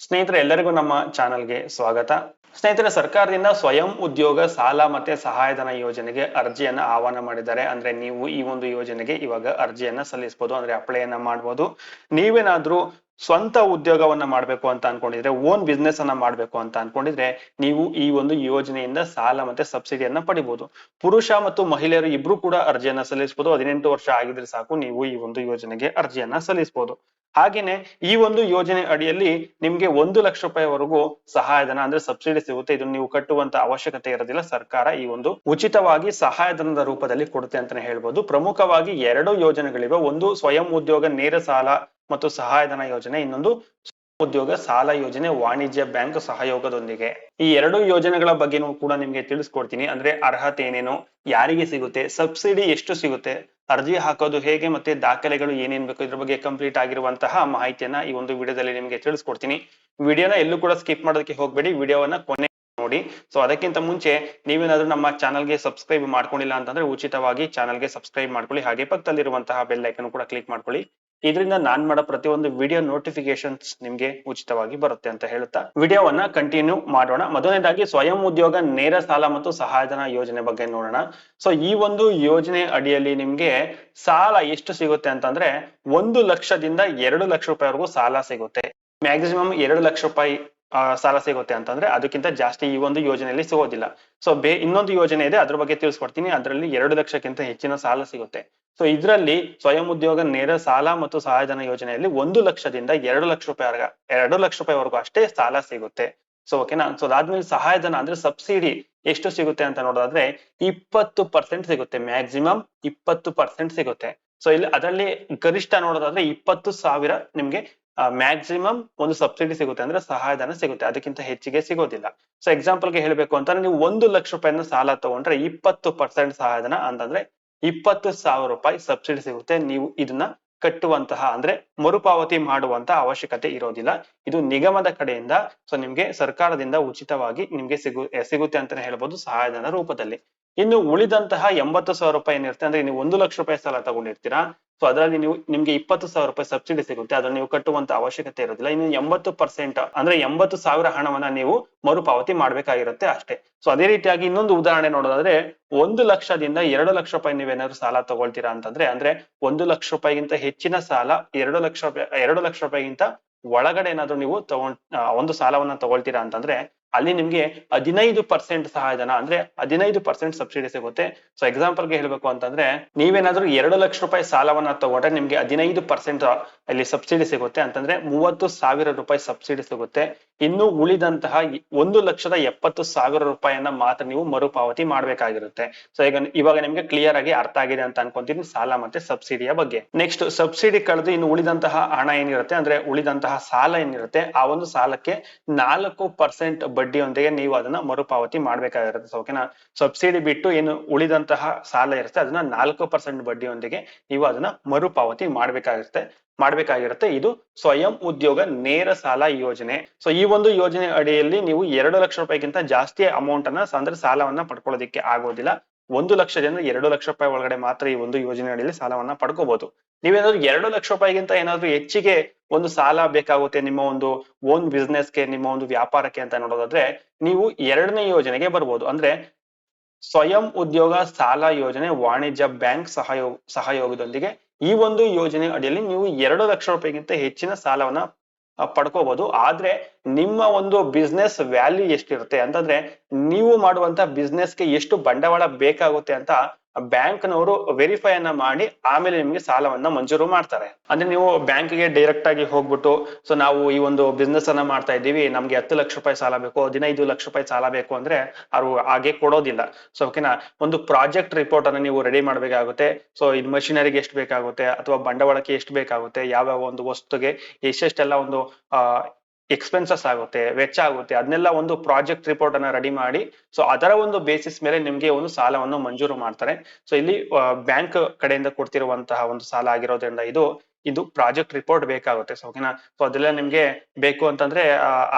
ಸ್ನೇಹಿತರೆ, ಎಲ್ಲರಿಗೂ ನಮ್ಮ ಚಾನಲ್ಗೆ ಸ್ವಾಗತ. ಸ್ನೇಹಿತರೆ, ಸರ್ಕಾರದಿಂದ ಸ್ವಯಂ ಉದ್ಯೋಗ, ಸಾಲ ಮತ್ತೆ ಸಹಾಯಧನ ಯೋಜನೆಗೆ ಅರ್ಜಿಯನ್ನ ಆಹ್ವಾನ ಮಾಡಿದ್ದಾರೆ. ಅಂದ್ರೆ ನೀವು ಈ ಒಂದು ಯೋಜನೆಗೆ ಇವಾಗ ಅರ್ಜಿಯನ್ನ ಸಲ್ಲಿಸಬಹುದು ಅಂದ್ರೆ ಅಪ್ಲೈ ಅನ್ನ ಮಾಡಬಹುದು ನೀವೇನಾದ್ರೂ ಸ್ವಂತ ಉದ್ಯೋಗವನ್ನ ಮಾಡ್ಬೇಕು ಅಂತ ಅನ್ಕೊಂಡಿದ್ರೆ ಓನ್ ಬಿಸ್ನೆಸ್ ಅನ್ನ ಮಾಡ್ಬೇಕು ಅಂತ ಅನ್ಕೊಂಡಿದ್ರೆ, ನೀವು ಈ ಒಂದು ಯೋಜನೆಯಿಂದ ಸಾಲ ಮತ್ತೆ ಸಬ್ಸಿಡಿಯನ್ನ ಪಡಿಬಹುದು ಪುರುಷ ಮತ್ತು ಮಹಿಳೆಯರು ಇಬ್ರು ಕೂಡ ಅರ್ಜಿಯನ್ನ ಸಲ್ಲಿಸಬಹುದು ಹದಿನೆಂಟು ವರ್ಷ ಆಗಿದ್ರೆ ಸಾಕು, ನೀವು ಈ ಒಂದು ಯೋಜನೆಗೆ ಅರ್ಜಿಯನ್ನ ಸಲ್ಲಿಸಬಹುದು ಹಾಗೇನೆ ಈ ಒಂದು ಯೋಜನೆ ಅಡಿಯಲ್ಲಿ ನಿಮ್ಗೆ ಒಂದು ಲಕ್ಷ ರೂಪಾಯಿವರೆಗೂ ಸಹಾಯಧನ ಅಂದ್ರೆ ಸಬ್ಸಿಡಿ ಸಿಗುತ್ತೆ. ಇದನ್ನು ನೀವು ಕಟ್ಟುವಂತ ಅವಶ್ಯಕತೆ ಇರೋದಿಲ್ಲ. ಸರ್ಕಾರ ಈ ಒಂದು ಉಚಿತವಾಗಿ ಸಹಾಯಧನದ ರೂಪದಲ್ಲಿ ಕೊಡುತ್ತೆ ಅಂತಾನೆ ಹೇಳ್ಬೋದು. ಪ್ರಮುಖವಾಗಿ ಎರಡು ಯೋಜನೆಗಳಿವೆ. ಒಂದು ಸ್ವಯಂ ಉದ್ಯೋಗ ನೇರ ಸಾಲ ಮತ್ತು ಸಹಾಯಧನ ಯೋಜನೆ, ಇನ್ನೊಂದು ಉದ್ಯೋಗ ಸಾಲ ಯೋಜನೆ, ವಾಣಿಜ್ಯ ಬ್ಯಾಂಕ್ ಸಹಯೋಗದೊಂದಿಗೆ. ಈ ಎರಡು ಯೋಜನೆಗಳ ಬಗ್ಗೆನೂ ಕೂಡ ನಿಮ್ಗೆ ತಿಳಿಸ್ಕೊಡ್ತೀನಿ. ಅಂದ್ರೆ ಅರ್ಹತೆ ಏನೇನು, ಯಾರಿಗೆ ಸಿಗುತ್ತೆ, ಸಬ್ಸಿಡಿ ಎಷ್ಟು ಸಿಗುತ್ತೆ, ಅರ್ಜಿ ಹಾಕೋದು ಹೇಗೆ, ಮತ್ತೆ ದಾಖಲೆಗಳು ಏನೇನ್ ಬೇಕು, ಇದ್ರ ಬಗ್ಗೆ ಕಂಪ್ಲೀಟ್ ಆಗಿರುವಂತಹ ಮಾಹಿತಿಯನ್ನ ಈ ಒಂದು ವಿಡಿಯೋದಲ್ಲಿ ನಿಮಗೆ ತಿಳಿಸ್ಕೊಡ್ತೀನಿ. ವಿಡಿಯೋನ ಎಲ್ಲೂ ಕೂಡ ಸ್ಕಿಪ್ ಮಾಡೋದಕ್ಕೆ ಹೋಗ್ಬೇಡಿ. ವಿಡಿಯೋವನ್ನ ಕೊನೆ ನೋಡಿ. ಸೊ ಅದಕ್ಕಿಂತ ಮುಂಚೆ ನೀವೇನಾದ್ರೂ ನಮ್ಮ ಚಾನಲ್ಗೆ ಸಬ್ಸ್ಕ್ರೈಬ್ ಮಾಡ್ಕೊಂಡಿಲ್ಲ ಅಂತಂದ್ರೆ, ಉಚಿತವಾಗಿ ಚಾನಲ್ಗೆ ಸಬ್ಸ್ಕ್ರೈಬ್ ಮಾಡ್ಕೊಳ್ಳಿ. ಹಾಗೆ ಪಕ್ಕದಲ್ಲಿರುವಂತಹ ಬೆಲ್ ಐಕನ್ ಕೂಡ ಕ್ಲಿಕ್ ಮಾಡ್ಕೊಳ್ಳಿ. ಇದರಿಂದ ನಾನ್ ಮಾಡೋ ಪ್ರತಿಯೊಂದು ವಿಡಿಯೋ ನೋಟಿಫಿಕೇಶನ್ಸ್ ನಿಮ್ಗೆ ಉಚಿತವಾಗಿ ಬರುತ್ತೆ ಅಂತ ಹೇಳ್ತಾ ವಿಡಿಯೋವನ್ನ ಕಂಟಿನ್ಯೂ ಮಾಡೋಣ. ಮೊದಲನೇದಾಗಿ ಸ್ವಯಂ ಉದ್ಯೋಗ, ನೇರ ಸಾಲ ಮತ್ತು ಸಹಾಯಧನ ಯೋಜನೆ ಬಗ್ಗೆ ನೋಡೋಣ. ಸೊ ಈ ಒಂದು ಯೋಜನೆ ಅಡಿಯಲ್ಲಿ ನಿಮ್ಗೆ ಸಾಲ ಎಷ್ಟು ಸಿಗುತ್ತೆ ಅಂತಂದ್ರೆ, ಒಂದು ಲಕ್ಷದಿಂದ ಎರಡು ಲಕ್ಷ ರೂಪಾಯಿವರೆಗೂ ಸಾಲ ಸಿಗುತ್ತೆ. ಮ್ಯಾಕ್ಸಿಮಮ್ ಎರಡು ಲಕ್ಷ ರೂಪಾಯಿ ಸಾಲ ಸಿಗುತ್ತೆ ಅಂತಂದ್ರೆ ಅದಕ್ಕಿಂತ ಜಾಸ್ತಿ ಈ ಒಂದು ಯೋಜನೆಯಲ್ಲಿ ಸಿಗೋದಿಲ್ಲ. ಸೊ ಬೇ, ಇನ್ನೊಂದು ಯೋಜನೆ ಇದೆ, ಅದ್ರ ಬಗ್ಗೆ ತಿಳಿಸ್ಕೊಡ್ತೀನಿ. ಅದರಲ್ಲಿ ಎರಡು ಲಕ್ಷಕ್ಕಿಂತ ಹೆಚ್ಚಿನ ಸಾಲ ಸಿಗುತ್ತೆ. ಸೊ ಇದರಲ್ಲಿ ಸ್ವಯಂ ಉದ್ಯೋಗ, ನೇರ ಸಾಲ ಮತ್ತು ಸಹಾಯಧನ ಯೋಜನೆಯಲ್ಲಿ ಒಂದು ಲಕ್ಷದಿಂದ ಎರಡು ಲಕ್ಷ ರೂಪಾಯಿ ಎರಡು ಲಕ್ಷ ರೂಪಾಯಿವರೆಗೂ ಅಷ್ಟೇ ಸಾಲ ಸಿಗುತ್ತೆ. ಸೊ ಓಕೆನಾ ಸೊ ಅದಾದ್ಮೇಲೆ ಸಹಾಯಧನ ಅಂದ್ರೆ ಸಬ್ಸಿಡಿ ಎಷ್ಟು ಸಿಗುತ್ತೆ ಅಂತ ನೋಡೋದಾದ್ರೆ ಇಪ್ಪತ್ತು ಪರ್ಸೆಂಟ್ ಸಿಗುತ್ತೆ, ಮ್ಯಾಕ್ಸಿಮಮ್ ಇಪ್ಪತ್ತು ಪರ್ಸೆಂಟ್ ಸಿಗುತ್ತೆ. ಸೊ ಇಲ್ಲಿ ಅದರಲ್ಲಿ ಗರಿಷ್ಠ ನೋಡೋದಾದ್ರೆ ಇಪ್ಪತ್ತು ಸಾವಿರ ನಿಮ್ಗೆ ಮ್ಯಾಕ್ಸಿಮಮ್ ಒಂದು ಸಬ್ಸಿಡಿ ಸಿಗುತ್ತೆ ಅಂದ್ರೆ ಸಹಾಯಧನ ಸಿಗುತ್ತೆ. ಅದಕ್ಕಿಂತ ಹೆಚ್ಚಿಗೆ ಸಿಗೋದಿಲ್ಲ. ಸೊ ಎಕ್ಸಾಂಪಲ್ಗೆ ಹೇಳ್ಬೇಕು ಅಂತಂದ್ರೆ ನೀವು ಒಂದು ಲಕ್ಷ ರೂಪಾಯಿನ ಸಾಲ ತಗೊಂಡ್ರೆ ಇಪ್ಪತ್ತು ಪರ್ಸೆಂಟ್ ಸಹಾಯಧನ ಅಂತಂದ್ರೆ ಇಪ್ಪತ್ತು ಸಾವಿರ ರೂಪಾಯಿ ಸಬ್ಸಿಡಿ ಸಿಗುತ್ತೆ. ನೀವು ಇದನ್ನ ಕಟ್ಟುವಂತಹ ಅಂದ್ರೆ ಮರುಪಾವತಿ ಮಾಡುವಂತ ಅವಶ್ಯಕತೆ ಇರೋದಿಲ್ಲ. ಇದು ನಿಗಮದ ಕಡೆಯಿಂದ ಸೊ ನಿಮ್ಗೆ ಸರ್ಕಾರದಿಂದ ಉಚಿತವಾಗಿ ನಿಮ್ಗೆ ಸಿಗು, ಸಿಗುತ್ತೆ ಅಂತಾನೆ ಹೇಳ್ಬೋದು ಸಹಾಯಧನ ರೂಪದಲ್ಲಿ. ಇನ್ನು ಉಳಿದಂತಹ ಎಂಬತ್ತು ಸಾವಿರ ರೂಪಾಯಿ ಏನಿರುತ್ತೆ, ಅಂದ್ರೆ ನೀವು ಒಂದು ಲಕ್ಷ ರೂಪಾಯಿ ಸಾಲ ತಗೊಂಡಿರ್ತೀರಾ. ಸೊ ಅದರಲ್ಲಿ ನೀವು ನಿಮ್ಗೆ ಇಪ್ಪತ್ತು ಸಾವಿರ ರೂಪಾಯಿ ಸಬ್ಸಿಡಿ ಸಿಗುತ್ತೆ. ಅದನ್ನ ನೀವು ಕಟ್ಟುವಂತ ಅವಶ್ಯಕತೆ ಇರೋದಿಲ್ಲ. ಇನ್ನು ಎಂಬತ್ತು ಪರ್ಸೆಂಟ್ ಅಂದ್ರೆ ಎಂಬತ್ತು ಸಾವಿರ ಹಣವನ್ನ ನೀವು ಮರುಪಾವತಿ ಮಾಡ್ಬೇಕಾಗಿರುತ್ತೆ ಅಷ್ಟೇ. ಸೊ ಅದೇ ರೀತಿಯಾಗಿ ಇನ್ನೊಂದು ಉದಾಹರಣೆ ನೋಡೋದಾದ್ರೆ, ಒಂದು ಲಕ್ಷದಿಂದ ಎರಡು ಲಕ್ಷ ರೂಪಾಯಿ ನೀವೇನಾದ್ರು ಸಾಲ ತಗೊಳ್ತೀರಾ ಅಂತಂದ್ರೆ, ಅಂದ್ರೆ ಒಂದು ಲಕ್ಷ ರೂಪಾಯಿಗಿಂತ ಹೆಚ್ಚಿನ ಸಾಲ ಎರಡು ಲಕ್ಷ ರೂಪಾಯಿ, ಎರಡು ಲಕ್ಷ ರೂಪಾಯಿಗಿಂತ ಒಳಗಡೆ ಏನಾದ್ರು ನೀವು ತಗೊಂಡ್ ಒಂದು ಸಾಲವನ್ನ ತಗೊಳ್ತೀರಾ ಅಂತಂದ್ರೆ ಅಲ್ಲಿ ನಿಮ್ಗೆ ಹದಿನೈದು ಪರ್ಸೆಂಟ್ ಸಹಾಯಧನ ಅಂದ್ರೆ ಹದಿನೈದು ಪರ್ಸೆಂಟ್ ಸಬ್ಸಿಡಿ ಸಿಗುತ್ತೆ. ಸೊ ಎಕ್ಸಾಂಪಲ್ಗೆ ಹೇಳ್ಬೇಕು ಅಂತಂದ್ರೆ, ನೀವೇನಾದ್ರೂ ಎರಡು ಲಕ್ಷ ರೂಪಾಯಿ ಸಾಲವನ್ನ ತಗೊಂಡ್ರೆ ನಿಮ್ಗೆ ಹದಿನೈದು ಪರ್ಸೆಂಟ್ ಅಲ್ಲಿ ಸಬ್ಸಿಡಿ ಸಿಗುತ್ತೆ. ಅಂತಂದ್ರೆ ಮೂವತ್ತು ಸಾವಿರ ರೂಪಾಯಿ ಸಬ್ಸಿಡಿ ಸಿಗುತ್ತೆ. ಇನ್ನು ಉಳಿದಂತಹ ಒಂದು ಲಕ್ಷದ ಎಪ್ಪತ್ತು ಸಾವಿರ ರೂಪಾಯಿಯನ್ನ ಮಾತ್ರ ನೀವು ಮರುಪಾವತಿ ಮಾಡ್ಬೇಕಾಗಿರುತ್ತೆ. ಸೊ ಈಗ ಇವಾಗ ನಿಮ್ಗೆ ಕ್ಲಿಯರ್ ಆಗಿ ಅರ್ಥ ಆಗಿದೆ ಅಂತ ಅನ್ಕೊಂತೀನಿ, ಸಾಲ ಮತ್ತೆ ಸಬ್ಸಿಡಿಯ ಬಗ್ಗೆ. ನೆಕ್ಸ್ಟ್ ಸಬ್ಸಿಡಿ ಕಳೆದು ಇನ್ನು ಉಳಿದಂತಹ ಹಣ ಏನಿರುತ್ತೆ, ಅಂದ್ರೆ ಉಳಿದಂತಹ ಸಾಲ ಏನಿರುತ್ತೆ, ಆ ಒಂದು ಸಾಲಕ್ಕೆ ನಾಲ್ಕು ಪರ್ಸೆಂಟ್ ಬಡ್ಡಿಯೊಂದಿಗೆ ನೀವು ಅದನ್ನ ಮರುಪಾವತಿ ಮಾಡ್ಬೇಕಾಗಿರುತ್ತೆ. ಓಕೆನಾ ಸಬ್ಸಿಡಿ ಬಿಟ್ಟು ಏನು ಉಳಿದಂತಹ ಸಾಲ ಇರುತ್ತೆ, ಅದನ್ನ ನಾಲ್ಕು ಪರ್ಸೆಂಟ್ ಬಡ್ಡಿಯೊಂದಿಗೆ ನೀವು ಅದನ್ನ ಮರುಪಾವತಿ ಮಾಡ್ಬೇಕಾಗಿರುತ್ತೆ ಮಾಡ್ಬೇಕಾಗಿರುತ್ತೆ. ಇದು ಸ್ವಯಂ ಉದ್ಯೋಗ ನೇರ ಸಾಲ ಯೋಜನೆ. ಸೊ ಈ ಒಂದು ಯೋಜನೆ ಅಡಿಯಲ್ಲಿ ನೀವು ಎರಡು ಲಕ್ಷ ರೂಪಾಯಿಗಿಂತ ಜಾಸ್ತಿ ಅಮೌಂಟ್ ಅನ್ನ, ಅಂದ್ರೆ ಸಾಲವನ್ನ ಪಡ್ಕೊಳ್ಳೋದಿಕ್ಕೆ ಆಗೋದಿಲ್ಲ. ಒಂದು ಲಕ್ಷದಿಂದ ಎರಡು ಲಕ್ಷ ರೂಪಾಯಿ ಒಳಗಡೆ ಮಾತ್ರ ಈ ಒಂದು ಯೋಜನೆ ಅಡಿಯಲ್ಲಿ ಸಾಲವನ್ನ ಪಡ್ಕೋಬಹುದು ನೀವೇನಾದ್ರು ಎರಡು ಲಕ್ಷ ರೂಪಾಯಿಗಿಂತ ಏನಾದ್ರೂ ಹೆಚ್ಚಿಗೆ ಒಂದು ಸಾಲ ಬೇಕಾಗುತ್ತೆ ನಿಮ್ಮ ಒಂದು ಓನ್ ಬಿಸ್ನೆಸ್ಗೆ ನಿಮ್ಮ ಒಂದು ವ್ಯಾಪಾರಕ್ಕೆ ಅಂತ ನೋಡೋದಾದ್ರೆ, ನೀವು ಎರಡನೇ ಯೋಜನೆಗೆ ಬರ್ಬೋದು. ಅಂದ್ರೆ ಸ್ವಯಂ ಉದ್ಯೋಗ ಸಾಲ ಯೋಜನೆ ವಾಣಿಜ್ಯ ಬ್ಯಾಂಕ್ ಸಹಯೋಗ ಸಹಯೋಗದೊಂದಿಗೆ ಈ ಒಂದು ಯೋಜನೆ ಅಡಿಯಲ್ಲಿ ನೀವು ಎರಡು ಲಕ್ಷ ರೂಪಾಯಿಗಿಂತ ಹೆಚ್ಚಿನ ಸಾಲವನ್ನ ಪಡ್ಕೋಬಹುದು ಆದ್ರೆ ನಿಮ್ಮ ಒಂದು ಬಿಸ್ನೆಸ್ ವ್ಯಾಲ್ಯೂ ಎಷ್ಟಿರುತ್ತೆ ಅಂತಂದ್ರೆ ನೀವು ಮಾಡುವಂತ ಬಿಸ್ನೆಸ್ಗೆ ಎಷ್ಟು ಬಂಡವಾಳ ಬೇಕಾಗುತ್ತೆ ಅಂತ ಬ್ಯಾಂಕ್ನವರು ವೆರಿಫೈ ಅನ್ನ ಮಾಡಿ ಆಮೇಲೆ ನಿಮ್ಗೆ ಸಾಲವನ್ನ ಮಂಜೂರು ಮಾಡ್ತಾರೆ. ಅಂದ್ರೆ ನೀವು ಬ್ಯಾಂಕ್ಗೆ ಡೈರೆಕ್ಟ್ ಆಗಿ ಹೋಗ್ಬಿಟ್ಟು ಸೊ ನಾವು ಈ ಒಂದು ಬಿಸ್ನೆಸ್ ಅನ್ನ ಮಾಡ್ತಾ ಇದ್ದೀವಿ, ನಮ್ಗೆ ಹತ್ತು ಲಕ್ಷ ರೂಪಾಯಿ ಸಾಲ ಬೇಕು ಹದಿನೈದು ಲಕ್ಷ ರೂಪಾಯಿ ಸಾಲ ಬೇಕು ಅಂದ್ರೆ ಅವ್ರು ಹಾಗೆ ಕೊಡೋದಿಲ್ಲ. ಸೊ ಓಕೆನಾ ಒಂದು ಪ್ರಾಜೆಕ್ಟ್ ರಿಪೋರ್ಟ್ ಅನ್ನ ನೀವು ರೆಡಿ ಮಾಡ್ಬೇಕಾಗುತ್ತೆ. ಸೊ ಇದು ಮಷಿನರಿಗೆ ಎಷ್ಟು ಬೇಕಾಗುತ್ತೆ, ಅಥವಾ ಬಂಡವಾಳಕ್ಕೆ ಎಷ್ಟು ಬೇಕಾಗುತ್ತೆ ಯಾವ ಯಾವ ಒಂದು ವಸ್ತುಗೆ ಎಷ್ಟೆಷ್ಟೆಲ್ಲ ಒಂದು ಎಕ್ಸ್ಪೆನ್ಸಸ್ ಆಗುತ್ತೆ, ವೆಚ್ಚ ಆಗುತ್ತೆ, ಅದನ್ನೆಲ್ಲ ಒಂದು ಪ್ರಾಜೆಕ್ಟ್ ರಿಪೋರ್ಟ್ ಅನ್ನ ರೆಡಿ ಮಾಡಿ ಸೊ ಅದರ ಒಂದು ಬೇಸಿಸ್ ಮೇಲೆ ನಿಮ್ಗೆ ಒಂದು ಸಾಲವನ್ನು ಮಂಜೂರು ಮಾಡ್ತಾರೆ. ಸೊ ಇಲ್ಲಿ ಬ್ಯಾಂಕ್ ಕಡೆಯಿಂದ ಕೊಡ್ತಿರುವಂತಹ ಒಂದು ಸಾಲ ಆಗಿರೋದ್ರಿಂದ ಇದು ಇದು ಪ್ರಾಜೆಕ್ಟ್ ರಿಪೋರ್ಟ್ ಬೇಕಾಗುತ್ತೆ ಸೊ ಓಕೆನಾ ಸೊ ಅದೆಲ್ಲ ನಿಮ್ಗೆ ಬೇಕು ಅಂತಂದ್ರೆ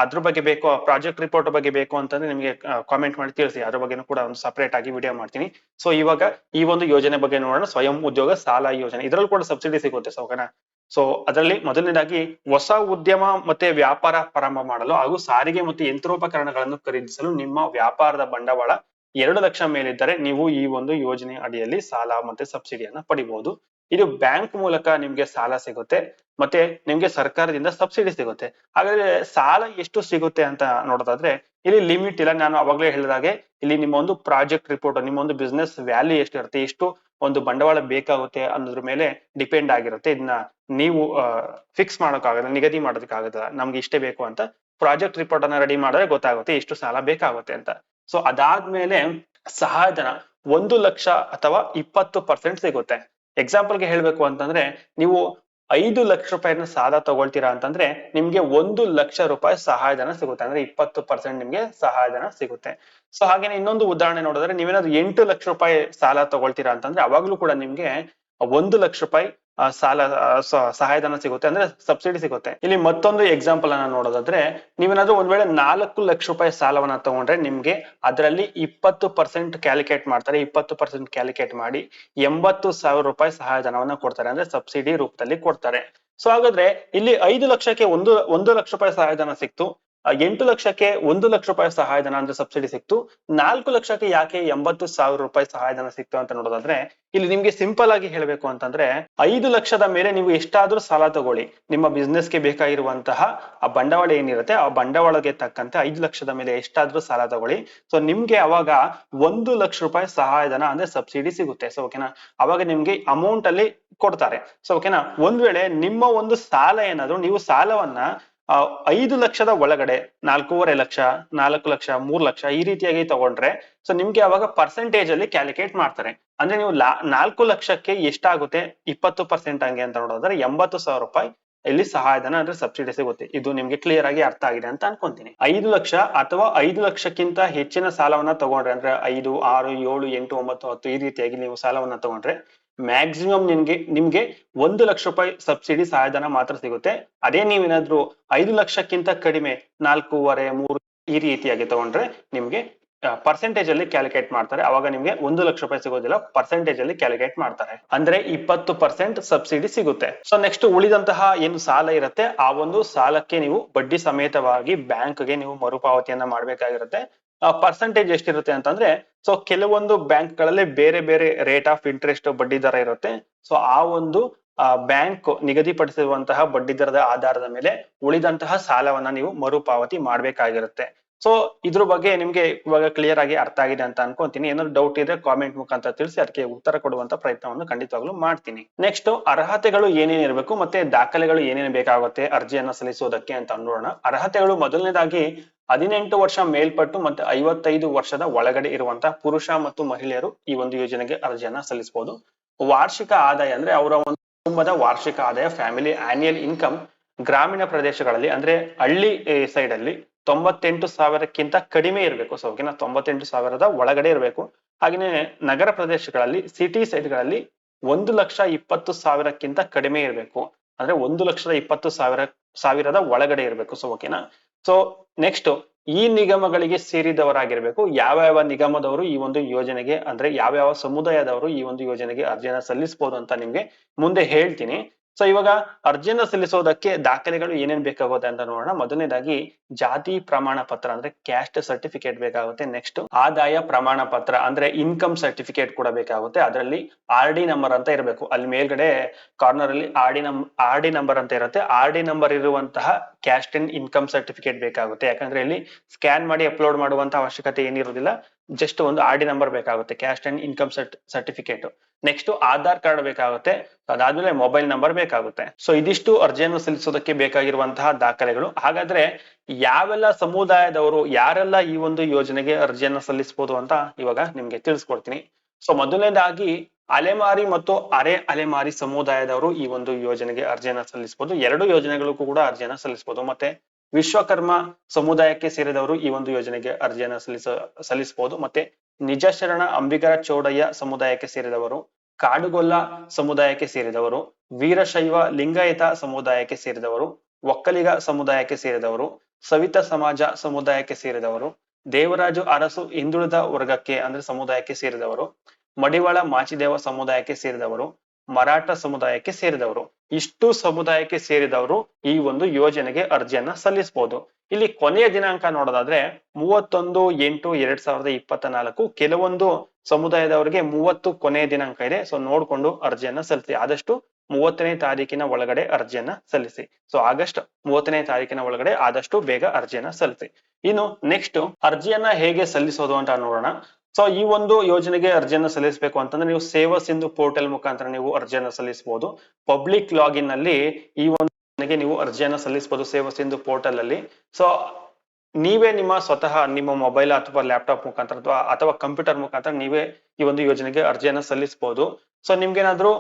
ಅದ್ರ ಬಗ್ಗೆ ಬೇಕು ಪ್ರಾಜೆಕ್ಟ್ ರಿಪೋರ್ಟ್ ಬಗ್ಗೆ ಬೇಕು ಅಂತಂದ್ರೆ ನಿಮಗೆ ಕಾಮೆಂಟ್ ಮಾಡಿ ತಿಳಿಸಿ, ಅದ್ರ ಬಗ್ಗೆನೂ ಕೂಡ ಒಂದು ಸಪರೇಟ್ ಆಗಿ ವಿಡಿಯೋ ಮಾಡ್ತೀನಿ. ಸೊ ಇವಾಗ ಈ ಒಂದು ಯೋಜನೆ ಬಗ್ಗೆ ನೋಡೋಣ, ಸ್ವಯಂ ಉದ್ಯೋಗ ಸಾಲ ಯೋಜನೆ, ಇದ್ರಲ್ಲಿ ಕೂಡ ಸಬ್ಸಿಡಿ ಸಿಗುತ್ತೆ ಸೊ ಓಕೆನಾ ಸೊ ಅದರಲ್ಲಿ ಮೊದಲನೇದಾಗಿ ಹೊಸ ಉದ್ಯಮ ಮತ್ತೆ ವ್ಯಾಪಾರ ಪ್ರಾರಂಭ ಮಾಡಲು ಹಾಗೂ ಸಾರಿಗೆ ಮತ್ತು ಯಂತ್ರೋಪಕರಣಗಳನ್ನು ಖರೀದಿಸಲು ನಿಮ್ಮ ವ್ಯಾಪಾರದ ಬಂಡವಾಳ ಎರಡು ಲಕ್ಷ ಮೇಲಿದ್ದರೆ ನೀವು ಈ ಒಂದು ಯೋಜನೆ ಅಡಿಯಲ್ಲಿ ಸಾಲ ಮತ್ತೆ ಸಬ್ಸಿಡಿಯನ್ನ ಪಡಿಬಹುದು ಇದು ಬ್ಯಾಂಕ್ ಮೂಲಕ ನಿಮ್ಗೆ ಸಾಲ ಸಿಗುತ್ತೆ ಮತ್ತೆ ನಿಮ್ಗೆ ಸರ್ಕಾರದಿಂದ ಸಬ್ಸಿಡಿ ಸಿಗುತ್ತೆ. ಹಾಗಾದ್ರೆ ಸಾಲ ಎಷ್ಟು ಸಿಗುತ್ತೆ ಅಂತ ನೋಡೋದಾದ್ರೆ ಇಲ್ಲಿ ಲಿಮಿಟ್ ಇಲ್ಲ. ನಾನು ಅವಾಗಲೇ ಹೇಳಿದಾಗೆ ಇಲ್ಲಿ ನಿಮ್ಮ ಒಂದು ಪ್ರಾಜೆಕ್ಟ್ ರಿಪೋರ್ಟ್ ನಿಮ್ಮ ಒಂದು ಬಿಸ್ನೆಸ್ ವ್ಯಾಲ್ಯೂ ಎಷ್ಟು ಇರುತ್ತೆ, ಎಷ್ಟು ಒಂದು ಬಂಡವಾಳ ಬೇಕಾಗುತ್ತೆ ಅನ್ನೋದ್ರ ಮೇಲೆ ಡಿಪೆಂಡ್ ಆಗಿರುತ್ತೆ. ಇದನ್ನ ನೀವು ಫಿಕ್ಸ್ ಮಾಡೋಕ್ಕಾಗಲ್ಲ, ನಿಗದಿ ಮಾಡೋದಕ್ಕಾಗಲ್ಲ. ನಮ್ಗೆ ಇಷ್ಟೇ ಬೇಕು ಅಂತ ಪ್ರಾಜೆಕ್ಟ್ ರಿಪೋರ್ಟ್ ಅನ್ನ ರೆಡಿ ಮಾಡಿದ್ರೆ ಗೊತ್ತಾಗುತ್ತೆ ಎಷ್ಟು ಸಾಲ ಬೇಕಾಗುತ್ತೆ ಅಂತ. ಸೊ ಅದಾದ್ಮೇಲೆ ಸಹಾಯಧನ ಒಂದು ಲಕ್ಷ ಅಥವಾ ಇಪ್ಪತ್ತು ಪರ್ಸೆಂಟ್ ಸಿಗುತ್ತೆ. ಎಕ್ಸಾಂಪಲ್ಗೆ ಹೇಳ್ಬೇಕು ಅಂತಂದ್ರೆ ನೀವು ಐದು ಲಕ್ಷ ರೂಪಾಯಿನ ಸಾಲ ತಗೊಳ್ತೀರಾ ಅಂತಂದ್ರೆ ನಿಮ್ಗೆ ಒಂದು ಲಕ್ಷ ರೂಪಾಯಿ ಸಹಾಯಧನ ಸಿಗುತ್ತೆ. ಅಂದ್ರೆ ಇಪ್ಪತ್ತು ಪರ್ಸೆಂಟ್ ನಿಮ್ಗೆ ಸಹಾಯಧನ ಸಿಗುತ್ತೆ. ಸೊ ಹಾಗೇನೆ ಇನ್ನೊಂದು ಉದಾಹರಣೆ ನೋಡಿದ್ರೆ ನೀವೇನಾದ್ರು ಎಂಟು ಲಕ್ಷ ರೂಪಾಯಿ ಸಾಲ ತಗೊಳ್ತೀರಾ ಅಂತಂದ್ರೆ ಅವಾಗ್ಲೂ ಕೂಡ ನಿಮ್ಗೆ ಒಂದು ಲಕ್ಷ ರೂಪಾಯಿ ಸಾಲ ಸಹಾಯಧನ ಸಿಗುತ್ತೆ ಅಂದ್ರೆ ಸಬ್ಸಿಡಿ ಸಿಗುತ್ತೆ. ಇಲ್ಲಿ ಮತ್ತೊಂದು ಎಕ್ಸಾಂಪಲ್ ಅನ್ನ ನೋಡೋದಾದ್ರೆ, ನೀವೇನಾದ್ರೂ ಒಂದ್ ವೇಳೆ ನಾಲ್ಕು ಲಕ್ಷ ರೂಪಾಯಿ ಸಾಲವನ್ನ ತಗೊಂಡ್ರೆ ನಿಮ್ಗೆ ಅದರಲ್ಲಿ ಇಪ್ಪತ್ತು ಪರ್ಸೆಂಟ್ ಕ್ಯಾಲ್ಕುಲೇಟ್ ಮಾಡ್ತಾರೆ. ಇಪ್ಪತ್ತು ಪರ್ಸೆಂಟ್ ಕ್ಯಾಲ್ಕುಲೇಟ್ ಮಾಡಿ ಎಂಬತ್ತು ಸಾವಿರ ರೂಪಾಯಿ ಸಹಾಯಧನವನ್ನ ಕೊಡ್ತಾರೆ ಅಂದ್ರೆ ಸಬ್ಸಿಡಿ ರೂಪದಲ್ಲಿ ಕೊಡ್ತಾರೆ. ಸೊ ಹಾಗಾದ್ರೆ ಇಲ್ಲಿ ಐದು ಲಕ್ಷಕ್ಕೆ ಒಂದು ಒಂದು ಲಕ್ಷ ರೂಪಾಯಿ ಸಹಾಯಧನ ಸಿಕ್ತು. ಎಂಟು ಲಕ್ಷಕ್ಕೆ ಒಂದು ಲಕ್ಷ ರೂಪಾಯಿ ಸಹಾಯಧನ ಅಂದ್ರೆ ಸಬ್ಸಿಡಿ ಸಿಕ್ತು. ನಾಲ್ಕು ಲಕ್ಷಕ್ಕೆ ಯಾಕೆ ಎಂಬತ್ತು ಸಾವಿರ ರೂಪಾಯಿ ಸಹಾಯಧನ ಸಿಕ್ತು ಅಂತ ನೋಡೋದಾದ್ರೆ, ಇಲ್ಲಿ ನಿಮ್ಗೆ ಸಿಂಪಲ್ ಆಗಿ ಹೇಳಬೇಕು ಅಂತಂದ್ರೆ, ಐದು ಲಕ್ಷದ ಮೇಲೆ ನೀವು ಎಷ್ಟಾದ್ರೂ ಸಾಲ ತಗೊಳ್ಳಿ. ನಿಮ್ಮ ಬಿಸ್ನೆಸ್ಗೆ ಬೇಕಾಗಿರುವಂತಹ ಆ ಬಂಡವಾಳ ಏನಿರುತ್ತೆ, ಆ ಬಂಡವಾಳಕ್ಕೆ ತಕ್ಕಂತೆ ಐದು ಲಕ್ಷದ ಮೇಲೆ ಎಷ್ಟಾದ್ರೂ ಸಾಲ ತಗೊಳ್ಳಿ. ಸೊ ನಿಮ್ಗೆ ಅವಾಗ ಒಂದು ಲಕ್ಷ ರೂಪಾಯಿ ಸಹಾಯಧನ ಅಂದ್ರೆ ಸಬ್ಸಿಡಿ ಸಿಗುತ್ತೆ. ಸೊ ಓಕೆನಾ ಅವಾಗ ನಿಮ್ಗೆ ಅಮೌಂಟ್ ಅಲ್ಲಿ ಕೊಡ್ತಾರೆ. ಸೊ ಓಕೆನಾ ಒಂದ್ ವೇಳೆ ನಿಮ್ಮ ಒಂದು ಸಾಲ ಏನಾದ್ರು, ನೀವು ಸಾಲವನ್ನ ಆ, ಐದು ಲಕ್ಷದ ಒಳಗಡೆ ನಾಲ್ಕೂವರೆ ಲಕ್ಷ ನಾಲ್ಕು ಲಕ್ಷ ಮೂರ್ ಲಕ್ಷ ಈ ರೀತಿಯಾಗಿ ತಗೊಂಡ್ರೆ ಸೊ ನಿಮ್ಗೆ ಅವಾಗ ಪರ್ಸೆಂಟೇಜ್ ಅಲ್ಲಿ ಕ್ಯಾಲ್ಕುಲೇಟ್ ಮಾಡ್ತಾರೆ. ಅಂದ್ರೆ ನೀವು ನಾಲ್ಕು ಲಕ್ಷಕ್ಕೆ ಎಷ್ಟಾಗುತ್ತೆ? ಇಪ್ಪತ್ತು ಪರ್ಸೆಂಟ್ ಹಂಗೆ ಅಂತ ನೋಡೋದ್ರೆ ಎಂಬತ್ತು ಸಾವಿರ ರೂಪಾಯಿ ಇಲ್ಲಿ ಸಹಾಯಧನ ಅಂದ್ರೆ ಸಬ್ಸಿಡಿ ಸಿಗುತ್ತೆ. ಇದು ನಿಮ್ಗೆ ಕ್ಲಿಯರ್ ಆಗಿ ಅರ್ಥ ಆಗಿದೆ ಅಂತ ಅನ್ಕೊಂತೀನಿ. ಐದು ಲಕ್ಷ ಅಥವಾ ಐದು ಲಕ್ಷಕ್ಕಿಂತ ಹೆಚ್ಚಿನ ಸಾಲವನ್ನ ತಗೊಂಡ್ರೆ ಅಂದ್ರೆ ಐದು ಆರು ಏಳು ಎಂಟು ಒಂಬತ್ತು ಹತ್ತು ಈ ರೀತಿಯಾಗಿ ನೀವು ಸಾಲವನ್ನ ತಗೊಂಡ್ರೆ ಮ್ಯಾಕ್ಸಿಮಮ್ ನಿಮ್ಗೆ ನಿಮ್ಗೆ ಒಂದು ಲಕ್ಷ ರೂಪಾಯಿ ಸಬ್ಸಿಡಿ ಸಹಾಯಧನ ಮಾತ್ರ ಸಿಗುತ್ತೆ. ಅದೇ ನೀವೇನಾದ್ರೂ ಐದು ಲಕ್ಷಕ್ಕಿಂತ ಕಡಿಮೆ ನಾಲ್ಕೂವರೆ, ಮೂರು ಈ ರೀತಿಯಾಗಿ ತಗೊಂಡ್ರೆ ನಿಮ್ಗೆ ಪರ್ಸೆಂಟೇಜ್ ಅಲ್ಲಿ ಕ್ಯಾಲ್ಕುಲೇಟ್ ಮಾಡ್ತಾರೆ. ಅವಾಗ ನಿಮ್ಗೆ ಒಂದು ಲಕ್ಷ ರೂಪಾಯಿ ಸಿಗೋದಿಲ್ಲ ಪರ್ಸೆಂಟೇಜ್ ಅಲ್ಲಿ ಕ್ಯಾಲ್ಕುಲೇಟ್ ಮಾಡ್ತಾರೆ. ಅಂದ್ರೆ ಇಪ್ಪತ್ತು ಪರ್ಸೆಂಟ್ ಸಬ್ಸಿಡಿ ಸಿಗುತ್ತೆ. ಸೊ ನೆಕ್ಸ್ಟ್ ಉಳಿದಂತಹ ಏನು ಸಾಲ ಇರುತ್ತೆ, ಆ ಒಂದು ಸಾಲಕ್ಕೆ ನೀವು ಬಡ್ಡಿ ಸಮೇತವಾಗಿ ಬ್ಯಾಂಕ್ಗೆ ನೀವು ಮರುಪಾವತಿಯನ್ನ ಮಾಡ್ಬೇಕಾಗಿರುತ್ತೆ. ಪರ್ಸೆಂಟೇಜ್ ಎಷ್ಟಿರುತ್ತೆ ಅಂತಂದ್ರೆ ಸೊ ಕೆಲವೊಂದು ಬ್ಯಾಂಕ್ಗಳಲ್ಲಿ ಬೇರೆ ಬೇರೆ ರೇಟ್ ಆಫ್ ಇಂಟ್ರೆಸ್ಟ್ ಬಡ್ಡಿ ದರ ಇರುತ್ತೆ. ಸೊ ಆ ಒಂದು ಬ್ಯಾಂಕ್ ನಿಗದಿಪಡಿಸಿರುವಂತಹ ಬಡ್ಡಿ ದರದ ಆಧಾರದ ಮೇಲೆ ಉಳಿದಂತಹ ಸಾಲವನ್ನ ನೀವು ಮರುಪಾವತಿ ಮಾಡ್ಬೇಕಾಗಿರುತ್ತೆ. ಸೊ ಇದ್ರ ಬಗ್ಗೆ ನಿಮ್ಗೆ ಇವಾಗ ಕ್ಲಿಯರ್ ಆಗಿ ಅರ್ಥ ಆಗಿದೆ ಅಂತ ಅನ್ಕೊಂತೀನಿ. ಏನಾದ್ರು ಡೌಟ್ ಇದ್ರೆ ಕಾಮೆಂಟ್ ಮುಖಾಂತರ ತಿಳಿಸಿ, ಅದಕ್ಕೆ ಉತ್ತರ ಕೊಡುವಂತ ಪ್ರಯತ್ನವನ್ನು ಖಂಡಿತವಾಗ್ಲೂ ಮಾಡ್ತೀನಿ. ನೆಕ್ಸ್ಟ್ ಅರ್ಹತೆಗಳು ಏನೇನ್ ಇರಬೇಕು ಮತ್ತೆ ದಾಖಲೆಗಳು ಏನೇನು ಬೇಕಾಗುತ್ತೆ, ಅರ್ಜಿಯನ್ನ ಸಲ್ಲಿಸುವುದಕ್ಕೆ ಅಂತ ನೋಡೋಣ. ಅರ್ಹತೆಗಳು ಮೊದಲನೇದಾಗಿ ಹದಿನೆಂಟು ವರ್ಷ ಮೇಲ್ಪಟ್ಟು ಮತ್ತೆ ಐವತ್ತೈದು ವರ್ಷದ ಒಳಗಡೆ ಇರುವಂತಹ ಪುರುಷ ಮತ್ತು ಮಹಿಳೆಯರು ಈ ಒಂದು ಯೋಜನೆಗೆ ಅರ್ಜಿಯನ್ನ ಸಲ್ಲಿಸಬಹುದು. ವಾರ್ಷಿಕ ಆದಾಯ ಅಂದ್ರೆ ಅವರ ಒಂದು ಕುಟುಂಬದ ವಾರ್ಷಿಕ ಆದಾಯ ಫ್ಯಾಮಿಲಿ ಆನ್ಯುಯಲ್ ಇನ್ಕಮ್ ಗ್ರಾಮೀಣ ಪ್ರದೇಶಗಳಲ್ಲಿ ಅಂದ್ರೆ ಹಳ್ಳಿ ಸೈಡ್ ಅಲ್ಲಿ ತೊಂಬತ್ತೆಂಟು ಸಾವಿರಕ್ಕಿಂತ ಕಡಿಮೆ ಇರಬೇಕು. ಸೊ ಓಕೆನಾ ತೊಂಬತ್ತೆಂಟು ಸಾವಿರದ ಒಳಗಡೆ ಇರಬೇಕು. ಹಾಗೇನೆ ನಗರ ಪ್ರದೇಶಗಳಲ್ಲಿ ಸಿಟಿ ಸೈಡ್ಗಳಲ್ಲಿ ಒಂದು ಲಕ್ಷ ಇಪ್ಪತ್ತು ಸಾವಿರಕ್ಕಿಂತ ಕಡಿಮೆ ಇರಬೇಕು. ಅಂದ್ರೆ ಒಂದು ಲಕ್ಷದ ಇಪ್ಪತ್ತು ಸಾವಿರ, ಸಾವಿರದ ಒಳಗಡೆ ಇರಬೇಕು. ಸೊ ಓಕೆನಾ ಸೊ ನೆಕ್ಸ್ಟ್ ಈ ನಿಗಮಗಳಿಗೆ ಸೇರಿದವರಾಗಿರ್ಬೇಕು. ಯಾವ ಯಾವ ನಿಗಮದವರು ಈ ಒಂದು ಯೋಜನೆಗೆ, ಅಂದ್ರೆ ಯಾವ ಯಾವ ಸಮುದಾಯದವರು ಈ ಒಂದು ಯೋಜನೆಗೆ ಅರ್ಜಿಯನ್ನ ಸಲ್ಲಿಸಬಹುದು ಅಂತ ನಿಮ್ಗೆ ಮುಂದೆ ಹೇಳ್ತೀನಿ. ಸೊ ಇವಾಗ ಅರ್ಜಿಯನ್ನ ಸಲ್ಲಿಸೋದಕ್ಕೆ ದಾಖಲೆಗಳು ಏನೇನ್ ಬೇಕಾಗುತ್ತೆ ಅಂತ ನೋಡೋಣ. ಮೊದಲನೇದಾಗಿ ಜಾತಿ ಪ್ರಮಾಣ ಪತ್ರ ಅಂದ್ರೆ ಕ್ಯಾಸ್ಟ್ ಸರ್ಟಿಫಿಕೇಟ್ ಬೇಕಾಗುತ್ತೆ. ನೆಕ್ಸ್ಟ್ ಆದಾಯ ಪ್ರಮಾಣ ಪತ್ರ ಅಂದ್ರೆ ಇನ್ಕಮ್ ಸರ್ಟಿಫಿಕೇಟ್ ಕೂಡ ಬೇಕಾಗುತ್ತೆ. ಅದರಲ್ಲಿ ಆರ್ ಡಿ ನಂಬರ್ ಅಂತ ಇರಬೇಕು. ಅಲ್ಲಿ ಮೇಲ್ಗಡೆ ಕಾರ್ನರ್ ಅಲ್ಲಿ ಆರ್ ಡಿ ನಂ ಆರ್ ಡಿ ನಂಬರ್ ಅಂತ ಇರುತ್ತೆ. ಆರ್ ಡಿ ನಂಬರ್ ಇರುವಂತಹ ಕ್ಯಾಸ್ಟ್ ಅಂಡ್ ಇನ್ಕಮ್ ಸರ್ಟಿಫಿಕೇಟ್ ಬೇಕಾಗುತ್ತೆ. ಯಾಕಂದ್ರೆ ಇಲ್ಲಿ ಸ್ಕ್ಯಾನ್ ಮಾಡಿ ಅಪ್ಲೋಡ್ ಮಾಡುವಂತ ಅವಶ್ಯಕತೆ ಏನಿರೋದಿಲ್ಲ ಜಸ್ಟ್ ಒಂದು ಆರ್ ಡಿ ನಂಬರ್ ಬೇಕಾಗುತ್ತೆ caste and income certificate next Aadhaar card ಬೇಕಾಗುತ್ತೆ, ಅದಾದ್ಮೇಲೆ ಮೊಬೈಲ್ ನಂಬರ್ ಬೇಕಾಗುತ್ತೆ. ಸೊ ಇದಿಷ್ಟು ಅರ್ಜಿಯನ್ನು ಸಲ್ಲಿಸೋದಕ್ಕೆ ಬೇಕಾಗಿರುವಂತಹ ದಾಖಲೆಗಳು. ಹಾಗಾದ್ರೆ ಯಾವೆಲ್ಲ ಸಮುದಾಯದವರು, ಯಾರೆಲ್ಲ ಈ ಒಂದು ಯೋಜನೆಗೆ ಅರ್ಜಿಯನ್ನ ಸಲ್ಲಿಸಬಹುದು ಅಂತ ಇವಾಗ ನಿಮ್ಗೆ ತಿಳಿಸ್ಕೊಡ್ತೀನಿ. ಸೊ ಮೊದಲನೇದಾಗಿ ಅಲೆಮಾರಿ ಮತ್ತು ಅರೆ ಅಲೆಮಾರಿ ಸಮುದಾಯದವರು ಈ ಒಂದು ಯೋಜನೆಗೆ ಅರ್ಜಿಯನ್ನ ಸಲ್ಲಿಸಬಹುದು ಎರಡು ಯೋಜನೆಗಳಿಗೂ ಕೂಡ ಅರ್ಜಿಯನ್ನ ಸಲ್ಲಿಸಬಹುದು ಮತ್ತೆ ವಿಶ್ವಕರ್ಮ ಸಮುದಾಯಕ್ಕೆ ಸೇರಿದವರು ಈ ಒಂದು ಯೋಜನೆಗೆ ಅರ್ಜಿಯನ್ನು ಸಲ್ಲಿಸ, ಸಲ್ಲಿಸಬಹುದು. ಮತ್ತೆ ನಿಜಶರಣ ಅಂಬಿಗರ ಚೌಡಯ್ಯ ಸಮುದಾಯಕ್ಕೆ ಸೇರಿದವರು, ಕಾಡುಗೊಲ್ಲ ಸಮುದಾಯಕ್ಕೆ ಸೇರಿದವರು, ವೀರಶೈವ ಲಿಂಗಾಯತ ಸಮುದಾಯಕ್ಕೆ ಸೇರಿದವರು, ಒಕ್ಕಲಿಗ ಸಮುದಾಯಕ್ಕೆ ಸೇರಿದವರು, ಸವಿತ ಸಮಾಜ ಸಮುದಾಯಕ್ಕೆ ಸೇರಿದವರು, ದೇವರಾಜು ಅರಸು ಹಿಂದುಳಿದ ವರ್ಗಕ್ಕೆ ಅಂದ್ರೆ ಸಮುದಾಯಕ್ಕೆ ಸೇರಿದವರು, ಮಡಿವಾಳ ಮಾಚಿದೇವ ಸಮುದಾಯಕ್ಕೆ ಸೇರಿದವರು ಮರಾಠ ಸಮುದಾಯಕ್ಕೆ ಸೇರಿದವರು. ಇಷ್ಟು ಸಮುದಾಯಕ್ಕೆ ಸೇರಿದವರು ಈ ಒಂದು ಯೋಜನೆಗೆ ಅರ್ಜಿಯನ್ನ ಸಲ್ಲಿಸಬಹುದು ಇಲ್ಲಿ ಕೊನೆಯ ದಿನಾಂಕ ನೋಡೋದಾದ್ರೆ ಮೂವತ್ತೊಂದು ಎಂಟು ಎರಡ್ ಸಾವಿರದ ಇಪ್ಪತ್ತ ನಾಲ್ಕು ಕೆಲವೊಂದು ಸಮುದಾಯದವರಿಗೆ ಮೂವತ್ತು ಕೊನೆಯ ದಿನಾಂಕ ಇದೆ. ಸೊ ನೋಡ್ಕೊಂಡು ಅರ್ಜಿಯನ್ನ ಸಲ್ಲಿಸಿ. ಆದಷ್ಟು ಮೂವತ್ತನೇ ತಾರೀಕಿನ ಒಳಗಡೆ ಅರ್ಜಿಯನ್ನ ಸಲ್ಲಿಸಿ. ಸೊ ಆಗಸ್ಟ್ ಮೂವತ್ತನೇ ತಾರೀಕಿನ ಒಳಗಡೆ ಆದಷ್ಟು ಬೇಗ ಅರ್ಜಿಯನ್ನ ಸಲ್ಲಿಸಿ. ಇನ್ನು ನೆಕ್ಸ್ಟ್ ಅರ್ಜಿಯನ್ನ ಹೇಗೆ ಸಲ್ಲಿಸೋದು ಅಂತ ನೋಡೋಣ. ಸೊ ಈ ಒಂದು ಯೋಜನೆಗೆ ಅರ್ಜಿಯನ್ನು ಸಲ್ಲಿಸಬೇಕು ಅಂತಂದ್ರೆ ನೀವು ಸೇವಾ ಸಿಂಧು ಪೋರ್ಟಲ್ ಮುಖಾಂತರ ನೀವು ಅರ್ಜಿಯನ್ನ ಸಲ್ಲಿಸಬಹುದು ಪಬ್ಲಿಕ್ ಲಾಗಿನ್ನಲ್ಲಿ ಈ ಒಂದು ಯೋಜನೆಗೆ ನೀವು ಅರ್ಜಿಯನ್ನ ಸಲ್ಲಿಸಬಹುದು ಸೇವಾ ಸಿಂಧು ಪೋರ್ಟಲ್ ಅಲ್ಲಿ. ಸೊ ನೀವೇ ನಿಮ್ಮ ಸ್ವತಃ ನಿಮ್ಮ ಮೊಬೈಲ್ ಅಥವಾ ಲ್ಯಾಪ್ಟಾಪ್ ಮುಖಾಂತರ ಅಥವಾ ಅಥವಾ ಕಂಪ್ಯೂಟರ್ ಮುಖಾಂತರ ನೀವೇ ಈ ಒಂದು ಯೋಜನೆಗೆ ಅರ್ಜಿಯನ್ನ ಸಲ್ಲಿಸಬಹುದು ಸೊ ನಿಮ್ಗೆ ಏನಾದ್ರು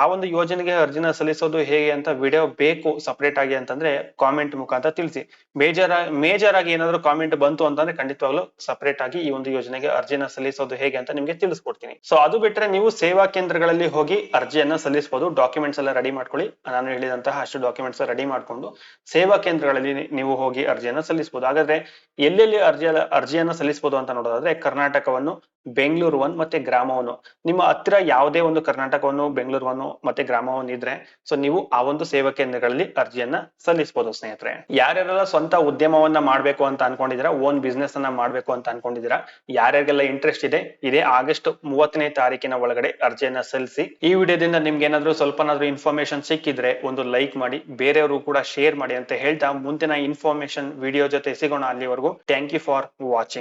ಆ ಒಂದು ಯೋಜನೆಗೆ ಅರ್ಜಿನ ಸಲ್ಲಿಸೋದು ಹೇಗೆ ಅಂತ ವಿಡಿಯೋ ಬೇಕು ಸಪರೇಟ್ ಆಗಿ ಅಂತಂದ್ರೆ ಕಾಮೆಂಟ್ ಮುಖಾಂತರ ತಿಳಿಸಿ. ಮೇಜರ್ ಮೇಜರ್ ಆಗಿ ಏನಾದ್ರು ಕಾಮೆಂಟ್ ಬಂತು ಅಂತಂದ್ರೆ ಖಂಡಿತವಾಗ್ಲೂ ಸಪರೇಟ್ ಆಗಿ ಈ ಒಂದು ಯೋಜನೆಗೆ ಅರ್ಜಿನ ಸಲ್ಲಿಸೋದು ಹೇಗೆ ಅಂತ ನಿಮ್ಗೆ ತಿಳಿಸ್ಕೊಡ್ತೀನಿ. ಸೊ ಅದು ಬಿಟ್ರೆ ನೀವು ಸೇವಾ ಕೇಂದ್ರಗಳಲ್ಲಿ ಹೋಗಿ ಅರ್ಜಿಯನ್ನ ಸಲ್ಲಿಸಬಹುದು ಡಾಕ್ಯುಮೆಂಟ್ಸ್ ಎಲ್ಲ ರೆಡಿ ಮಾಡ್ಕೊಳ್ಳಿ. ನಾನು ಹೇಳಿದಂತಹ ಅಷ್ಟು ಡಾಕ್ಯುಮೆಂಟ್ಸ್ ರೆಡಿ ಮಾಡ್ಕೊಂಡು ಸೇವಾ ಕೇಂದ್ರಗಳಲ್ಲಿ ನೀವು ಹೋಗಿ ಅರ್ಜಿಯನ್ನ ಸಲ್ಲಿಸಬಹುದು ಹಾಗಾದ್ರೆ ಎಲ್ಲೆಲ್ಲಿ ಅರ್ಜಿ ಅರ್ಜಿಯನ್ನ ಸಲ್ಲಿಸಬಹುದು ಅಂತ ನೋಡೋದಾದ್ರೆ ಕರ್ನಾಟಕವನ್ನು ಬೆಂಗಳೂರು ಒನ್ ಮತ್ತೆ ಗ್ರಾಮವನ್ನು ನಿಮ್ಮ ಹತ್ತಿರ ಯಾವುದೇ ಒಂದು ಕರ್ನಾಟಕವನ್ನು ಬೆಂಗಳೂರು ಒನ್ ಮತ್ತೆ ಗ್ರಾಮವನ್ನು ಇದ್ರೆ ಸೊ ನೀವು ಆ ಒಂದು ಸೇವಾ ಕೇಂದ್ರಗಳಲ್ಲಿ ಅರ್ಜಿಯನ್ನ ಸಲ್ಲಿಸಬಹುದು ಸ್ನೇಹಿತರೆ. ಯಾರ್ಯಾರೆಲ್ಲ ಸ್ವಂತ ಉದ್ಯಮವನ್ನ ಮಾಡ್ಬೇಕು ಅಂತ ಅನ್ಕೊಂಡಿದ್ರ ಓನ್ ಬಿಸ್ನೆಸ್ ಅನ್ನ ಮಾಡ್ಬೇಕು ಅಂತ ಅನ್ಕೊಂಡಿದ್ರ ಯಾರ್ಯಾರಿಗೆಲ್ಲ ಇಂಟ್ರೆಸ್ಟ್ ಇದೆ, ಇದೇ ಆಗಸ್ಟ್ ಮೂವತ್ತನೇ ತಾರೀಕಿನ ಒಳಗಡೆ ಅರ್ಜಿಯನ್ನ ಸಲ್ಲಿಸಿ, ಈ ವಿಡಿಯೋದಿಂದ ನಿಮ್ಗೆ ಏನಾದ್ರು ಸ್ವಲ್ಪನಾದ್ರೂ ಇನ್ಫಾರ್ಮೇಶನ್ ಸಿಕ್ಕಿದ್ರೆ ಒಂದು ಲೈಕ್ ಮಾಡಿ ಬೇರೆಯವರು ಕೂಡ ಶೇರ್ ಮಾಡಿ ಅಂತ ಹೇಳ್ತಾ ಮುಂದಿನ ಇನ್ಫಾರ್ಮೇಶನ್ ವಿಡಿಯೋ ಜೊತೆ ಸಿಗೋಣ ಅಲ್ಲಿವರೆಗೂ. Thank you for watching